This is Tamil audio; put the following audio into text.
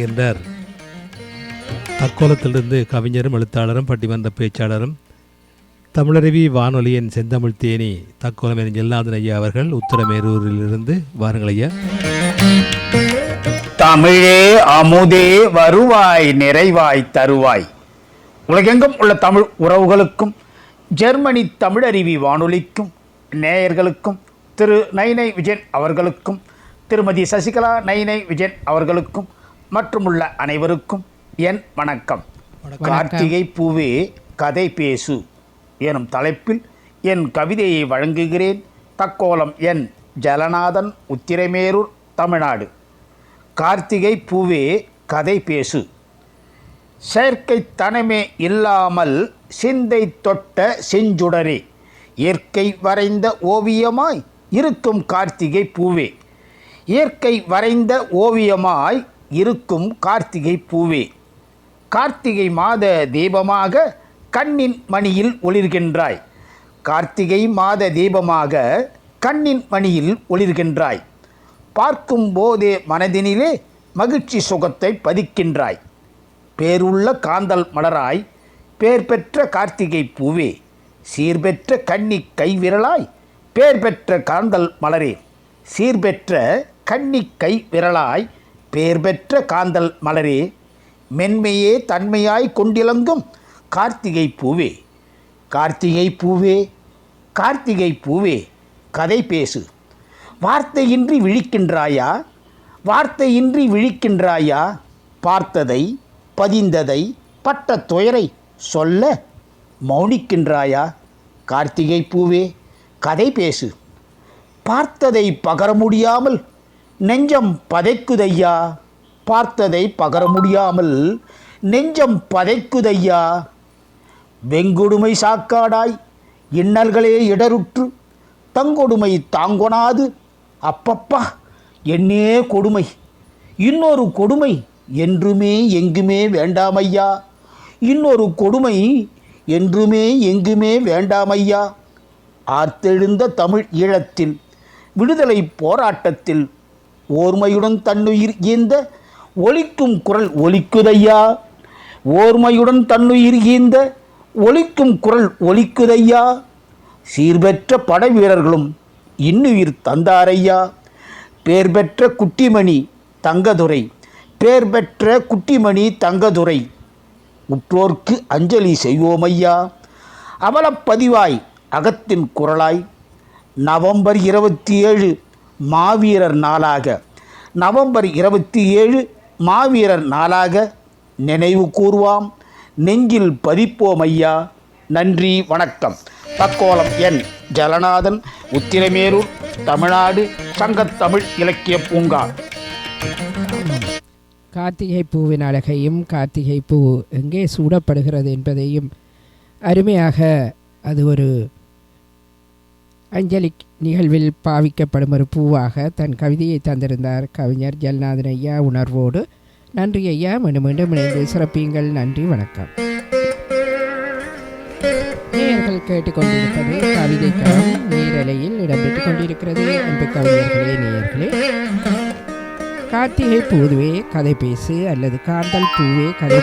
வருகின்றார் அக்கோலத்திலிருந்து கவிஞரும் எழுத்தாளரும் பட்டிமன்ற பேச்சாளரும் தமிழருவி வானொலியின் செந்தமிழ் தேனி தக்கோலம் ஜெல்லாதன் ஐயா அவர்கள் உத்தரமேரூரிலிருந்து வாருங்கள் ஐயா. தமிழே அமுதே வருவாய் நிறைவாய் தருவாய். உலகெங்கும் உள்ள தமிழ் உறவுகளுக்கும் ஜெர்மனி தமிழருவி வானொலிக்கும் நேயர்களுக்கும் திரு நைனை விஜயன் அவர்களுக்கும் திருமதி சசிகலா நைனை விஜயன் அவர்களுக்கும் மற்றும் உள்ள அனைவருக்கும் என் வணக்கம். கார்த்திகை பூவே கதை பேசு எனும் தலைப்பில் என் கவிதையை வழங்குகிறேன். தக்கோலம் என் ஜலநாதன் உத்திரமேரூர் தமிழ்நாடு. கார்த்திகை பூவே கதை பேசு. செயற்கை தனமே இல்லாமல் சிந்தை தொட்ட செஞ்சுடரே இயற்கை வரைந்த ஓவியமாய் இருக்கும் கார்த்திகை பூவே. இயற்கை வரைந்த ஓவியமாய் இருக்கும் கார்த்திகை பூவே. கார்த்திகை மாத தீபமாக கண்ணின் மணியில் ஒளிர்கின்றாய். கார்த்திகை மாத தீபமாக கண்ணின் மணியில் ஒளிர்கின்றாய். பார்க்கும் போதே மனதினிலே மகிழ்ச்சி சுகத்தை பதிக்கின்றாய். பேருள்ள காந்தல் மலராய் பேர் பெற்ற கார்த்திகை பூவே. சீர்பெற்ற கன்னி கைவிரலாய் பேர் பெற்ற காந்தல் மலரே. சீர்பெற்ற கன்னி கை விரலாய் பேர் பெற்ற காந்தல் மலரே மென்மையே தன்மையாய் கொண்டிலங்கும் கார்த்திகை பூவே. கார்த்திகை பூவே கார்த்திகை பூவே கதை பேசு. வார்த்தையின்றி விழிக்கின்றாயா? வார்த்தையின்றி விழிக்கின்றாயா? பார்த்ததை பதிந்ததை பட்ட துயரை சொல்ல மௌனிக்கின்றாயா? கார்த்திகை பூவே கதை பேசு. பார்த்ததை பகர முடியாமல் நெஞ்சம் பதைக்குதையா? பார்த்ததை பகர முடியாமல் நெஞ்சம் பதைக்குதையா? வெங்கொடுமை சாக்காடாய் இன்னல்களே இடருற்று தங்கொடுமை தாங்கொணாது. அப்பப்பா என்னே கொடுமை. இன்னொரு கொடுமை என்றுமே எங்குமே வேண்டாமையா? இன்னொரு கொடுமை என்றுமே எங்குமே வேண்டாமையா? ஆர்த்தெழுந்த தமிழ் ஈழத்தில் விடுதலை போராட்டத்தில் ஓர்மையுடன் தன்னுயிர் ஈந்த ஒலிக்கும் குரல் ஒலிக்குதையா? ஓர்மையுடன் தன்னுயிர் ஈந்த ஒலிக்கும் குரல் ஒலிக்குதையா? சீர்பெற்ற படை வீரர்களும் இன்னுயிர் தந்தாரையா? பேர் பெற்ற குட்டிமணி தங்கதுரை பேர் பெற்ற குட்டிமணி தங்கதுரை உற்றோர்க்கு அஞ்சலி செய்வோமையா? அவலப்பதிவாய் அகத்தின் குரலாய் நவம்பர் இருபத்தி ஏழு மாவீரர் நாளாக. நவம்பர் இருபத்தி ஏழு மாவீரர் நாளாக நினைவு கூர்வாம். நெஞ்சில் பதிப்போம் ஐயா. நன்றி வணக்கம். தக்கோலம் என் ஜலநாதன் உத்திரமேரூர் தமிழ்நாடு சங்கத்தமிழ் இலக்கிய பூங்கா. கார்த்திகை பூவின் அழகையும் கார்த்திகை பூ எங்கே சூடப்படுகிறது என்பதையும் அருமையாக அது ஒரு அஞ்சலி நிகழ்வில் பாவிக்கப்படும் ஒரு பூவாக தன் கவிதையை தந்திருந்தார் கவிஞர் ஜல்நாதன் ஐயா உணர்வோடு. நன்றி ஐயா மீண்டும் மீண்டும் இணைந்து சிறப்பியுங்கள் நன்றி வணக்கம். நேயர்கள் கேட்டுக்கொண்டிருப்பது கவிதைக்களம் நேரலையில் இடம்பெற்றுக் கொண்டிருக்கிறது அன்பு கவிஞர்களே நேயர்களே. கார்த்திகை பூதுவே கதை பேசு அல்லது காந்தல் பூவே கதை